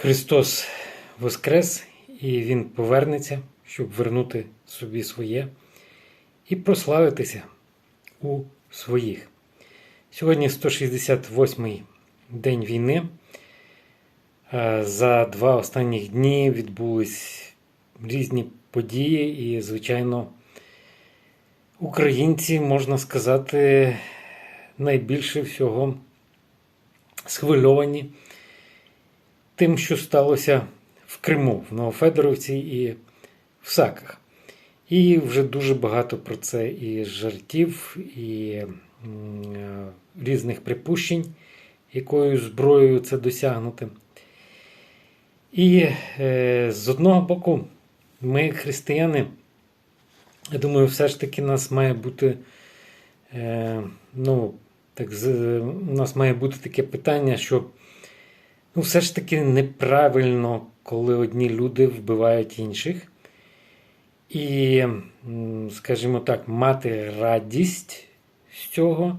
Христос Воскрес, і Він повернеться, щоб вернути собі своє і прославитися у своїх. Сьогодні 168-й день війни. Е, За два останніх дні відбулись різні події, і, звичайно, українці, можна сказати, найбільше всього схвильовані тим, що сталося в Криму, в Новофедоровці і в Саках. І вже дуже багато про це і жартів, і е, різних припущень, якою зброєю це досягнути. І е, з одного боку, ми, християни, я думаю, все ж таки нас має бути, е, ну, так, у нас має бути таке питання, що ну, все ж таки неправильно, коли одні люди вбивають інших. І, скажімо так, мати радість з цього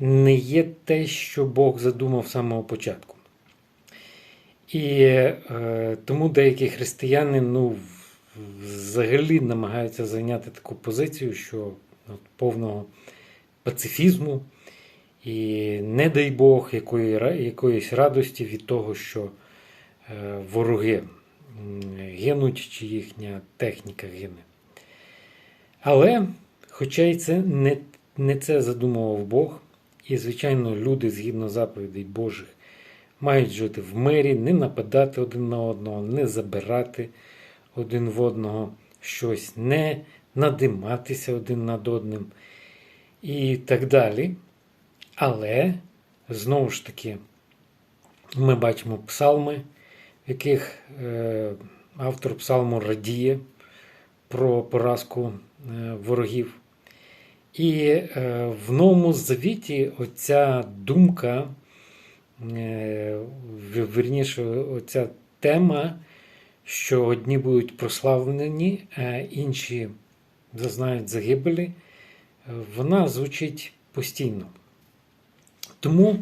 не є те, що Бог задумав з самого початку. І е, тому деякі християни ну, взагалі намагаються зайняти таку позицію, що от, повного пацифізму, і не дай Бог якої, якоїсь радості від того, що е, вороги гинуть, чи їхня техніка гине. Але, хоча й це не, не це задумував Бог, і, звичайно, люди згідно заповідей Божих мають жити в мирі, не нападати один на одного, не забирати один в одного щось, не надиматися один над одним і так далі. Але, знову ж таки, ми бачимо псалми, в яких е, автор псалму радіє про поразку е, ворогів. І е, в Новому Завіті оця думка, е, в- оця тема, що одні будуть прославлені, а інші зазнають загибелі, вона звучить постійно. Тому,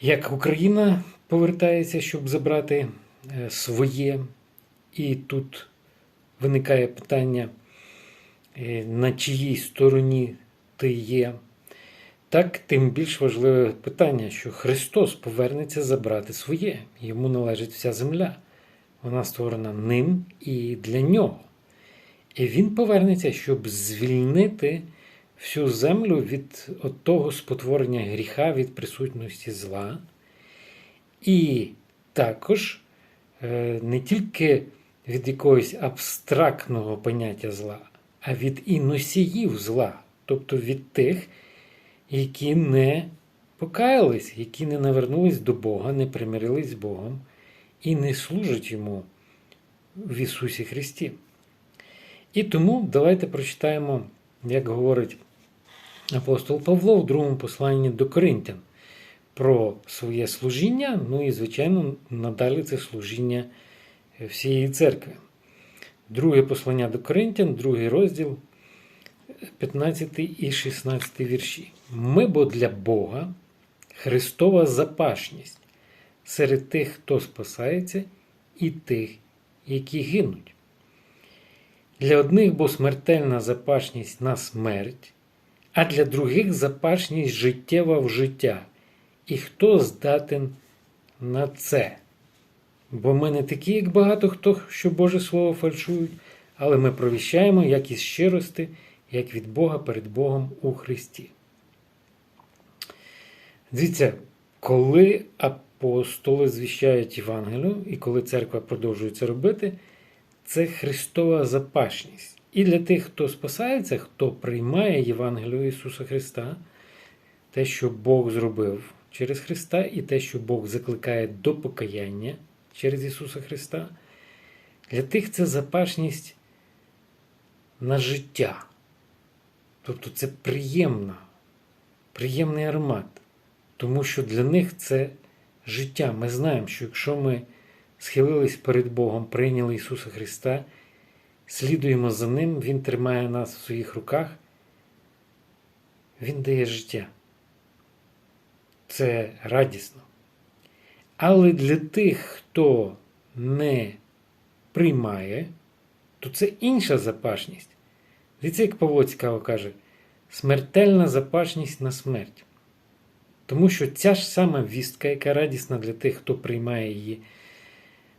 як Україна повертається, щоб забрати е, своє, і тут виникає питання, е, на чиїй стороні ти є, так тим більш важливе питання, що Христос повернеться забрати своє. Йому належить вся земля. Вона створена ним і для нього. І він повернеться, щоб звільнити всю землю від того спотворення гріха, від присутності зла. І також е, не тільки від якогось абстрактного поняття зла, а від і носіїв зла, тобто від тих, які не покаялись, які не навернулись до Бога, не примирились з Богом і не служать йому в Ісусі Христі. І тому давайте прочитаємо, як говорить апостол Павло в другому посланні до Коринтян про своє служіння, ну і, звичайно, надалі це служіння всієї церкви. Друге послання до Коринтян, другий розділ, 15 і 16 вірші. Ми бо для Бога Христова запашність серед тих, хто спасається, і тих, які гинуть. Для одних бо смертельна запашність на смерть, а для других запашність життєва в життя. І хто здатен на це? Бо ми не такі, як багато хто, що Боже Слово фальшують, але ми провіщаємо як із щирости, як від Бога перед Богом у Христі. Дивіться, коли апостоли звіщають Євангелію, і коли церква продовжує це робити, це Христова запашність. І для тих, хто спасається, хто приймає Євангелію Ісуса Христа, те, що Бог зробив через Христа, і те, що Бог закликає до покаяння через Ісуса Христа, для тих це запашність на життя. Тобто це приємна, приємний аромат. Тому що для них це життя. Ми знаємо, що якщо ми схилились перед Богом, прийняли Ісуса Христа, слідуємо за Ним, Він тримає нас в своїх руках, Він дає життя. Це радісно. Але для тих, хто не приймає, то це інша запашність. Дивіться, як Павло цікаво каже: смертельна запашність на смерть. Тому що ця ж сама вістка, яка радісна для тих, хто приймає її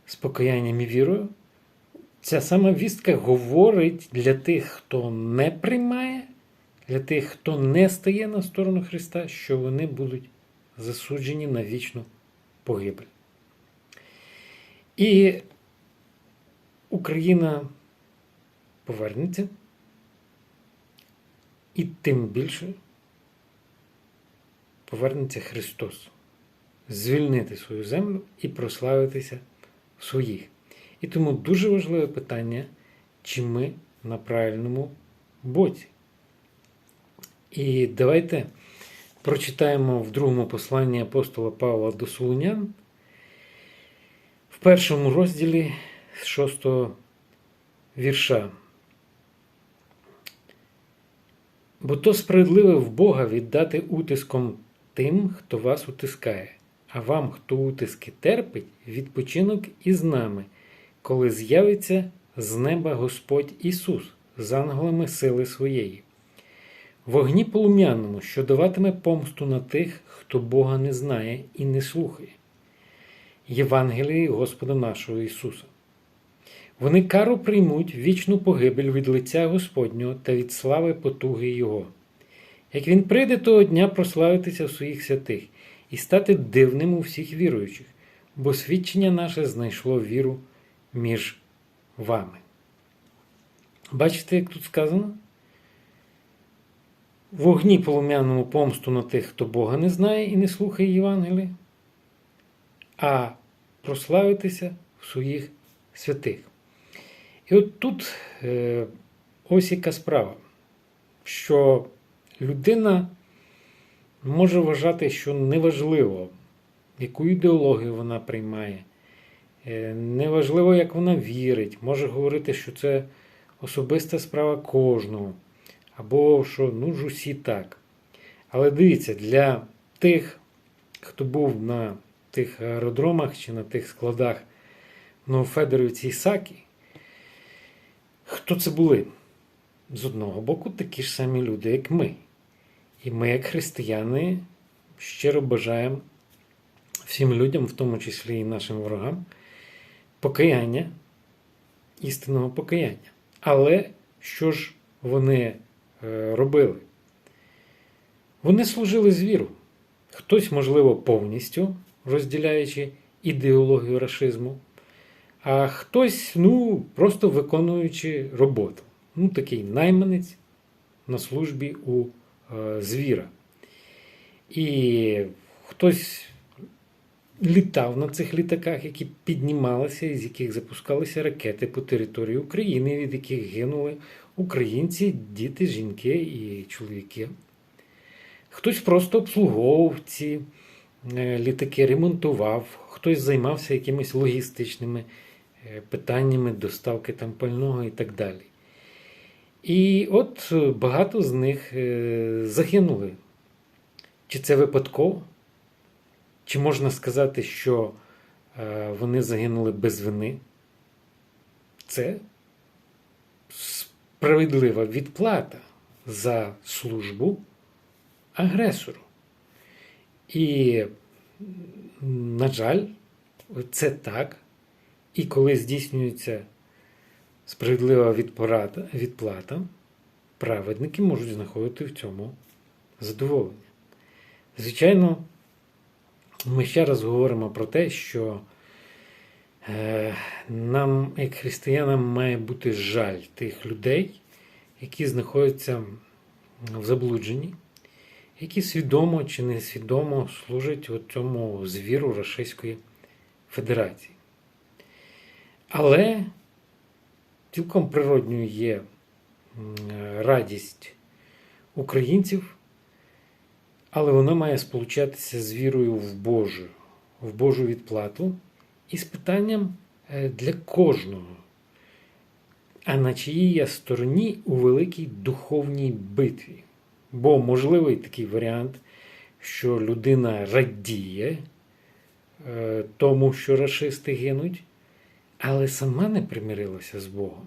з покаянням і вірою, ця сама вістка говорить для тих, хто не приймає, для тих, хто не стає на сторону Христа, що вони будуть засуджені на вічну погибель. І Україна повернеться, і тим більше повернеться Христос звільнити свою землю і прославитися в своїх. І тому дуже важливе питання, чи ми на правильному боці. І давайте прочитаємо в другому посланні апостола Павла до Солунян в першому розділі з шостого вірша. Бо то справедливе в Бога віддати утиском тим, хто вас утискає, а вам, хто утиски терпить, відпочинок із нами, коли з'явиться з неба Господь Ісус з ангелами сили своєї. Вогні полум'яному, що даватиме помсту на тих, хто Бога не знає і не слухає. Євангелії Господа нашого Ісуса. Вони кару приймуть вічну погибель від лиця Господнього та від слави потуги Його. Як Він прийде того дня прославитися в своїх святих і стати дивним у всіх віруючих, бо свідчення наше знайшло віру між вами. Бачите, як тут сказано? Вогні полум'яному помсту на тих, хто Бога не знає і не слухає Євангелія, а прославитися в своїх святих. І от тут е, ось яка справа, що людина може вважати, що неважливо, яку ідеологію вона приймає, неважливо, як вона вірить, може говорити, що це особиста справа кожного, або що ну ж усі так. Але дивіться, для тих, хто був на тих аеродромах чи на тих складах Новофедорівці і Сакі, Хто це були? З одного боку, такі ж самі люди, як ми. І ми, як християни, щиро бажаємо всім людям, в тому числі і нашим ворогам, покаяння, істинного покаяння. Але що ж вони е, робили? Вони служили з віру. Хтось, можливо, повністю розділяючи ідеологію рашизму, а хтось, ну, просто виконуючи роботу. Ну, такий найманець на службі у е, звіра. І хтось літав на цих літаках, які піднімалися, з яких запускалися ракети по території України, від яких гинули українці, діти, жінки і чоловіки. Хтось просто обслуговував ці е, літаки, ремонтував, хтось займався якимись логістичними. Е, питаннями доставки там пального і так далі. І от багато з них е, загинули. Чи це випадково? Чи можна сказати, що вони загинули без вини? Це справедлива відплата за службу агресору. І, на жаль, це так. І коли здійснюється справедлива відплата, праведники можуть знаходити в цьому задоволення. Звичайно, ми ще раз говоримо про те, що е, нам, як християнам, має бути жаль тих людей, які знаходяться в заблудженні, які свідомо чи несвідомо служать цьому звіру Російської Федерації. Але цілком природньою є радість українців, але вона має сполучатися з вірою в Божу, в Божу відплату і з питанням е, для кожного. А на чиїй я стороні у великій духовній битві. Бо можливий такий варіант, що людина радіє е, тому, що рашисти гинуть, але сама не примирилася з Богом.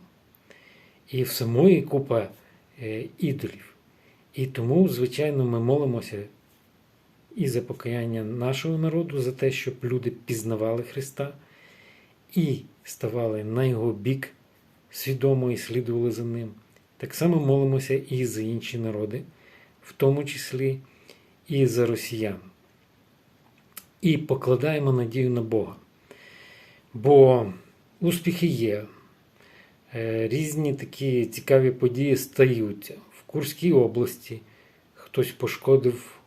І в самої купа е, ідолів. І тому, звичайно, ми молимося і за покаяння нашого народу, за те, щоб люди пізнавали Христа і ставали на його бік свідомо і слідували за ним. Так само молимося і за інші народи, в тому числі і за росіян. І покладаємо надію на Бога. Бо успіхи є, Е, різні такі цікаві події стаються. Курській області хтось пошкодив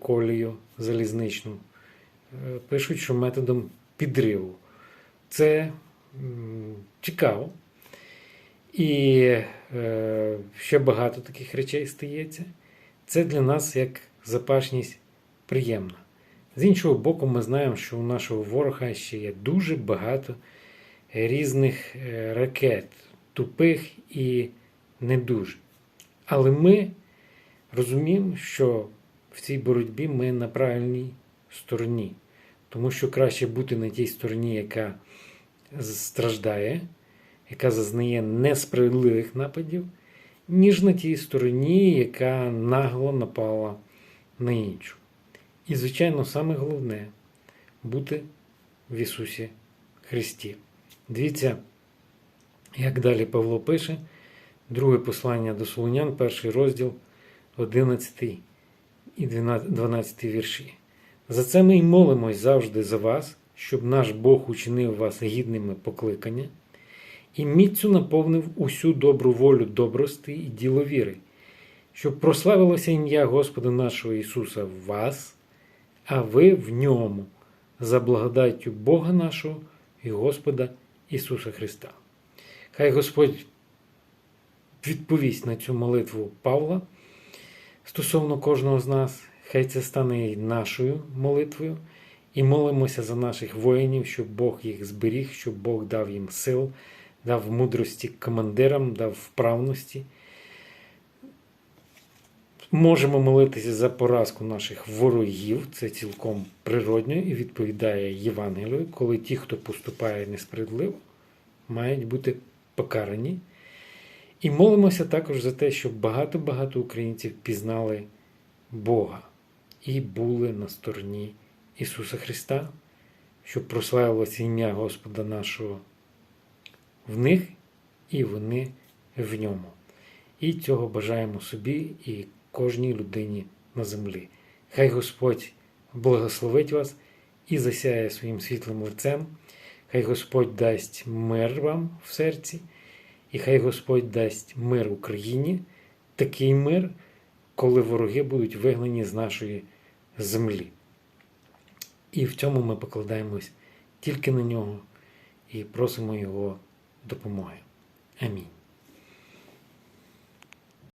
колію залізничну. Е, Пишуть, що методом підриву. Це цікаво. І е, ще багато таких речей стається. Це для нас як запашність приємна. З іншого боку, ми знаємо, що у нашого ворога ще є дуже багато різних е, ракет, тупих і не дуже. Але ми розуміємо, що в цій боротьбі ми на правильній стороні. Тому що краще бути на тій стороні, яка страждає, яка зазнає несправедливих нападів, ніж на тій стороні, яка нагло напала на іншу. І, звичайно, саме головне бути в Ісусі Христі. Дивіться, як далі Павло пише, друге послання до Солонян, перший розділ, 11 і 12 вірші. За це ми й молимось завжди за вас, щоб наш Бог учинив вас гідними покликання і міцю наповнив усю добру волю добрости і діловіри, щоб прославилося ім'я Господа нашого Ісуса в вас, а ви в ньому, за благодаттю Бога нашого і Господа Ісуса Христа. Хай Господь відповість на цю молитву Павла стосовно кожного з нас. Хай це стане і нашою молитвою, і молимося за наших воїнів, щоб Бог їх зберіг, щоб Бог дав їм сил, дав мудрості командирам, дав вправності. Можемо молитися за поразку наших ворогів, це цілком природньо і відповідає Євангелію, коли ті, хто поступає несправедливо, мають бути покарані. І молимося також за те, щоб багато-багато українців пізнали Бога і були на стороні Ісуса Христа, щоб прославилося ім'я Господа нашого в них і вони в ньому. І цього бажаємо собі і кожній людині на землі. Хай Господь благословить вас і засяє своїм світлим лицем. Хай Господь дасть мир вам в серці, і хай Господь дасть мир Україні, такий мир, коли вороги будуть вигнані з нашої землі. І в цьому ми покладаємось тільки на нього і просимо Його допомоги. Амінь.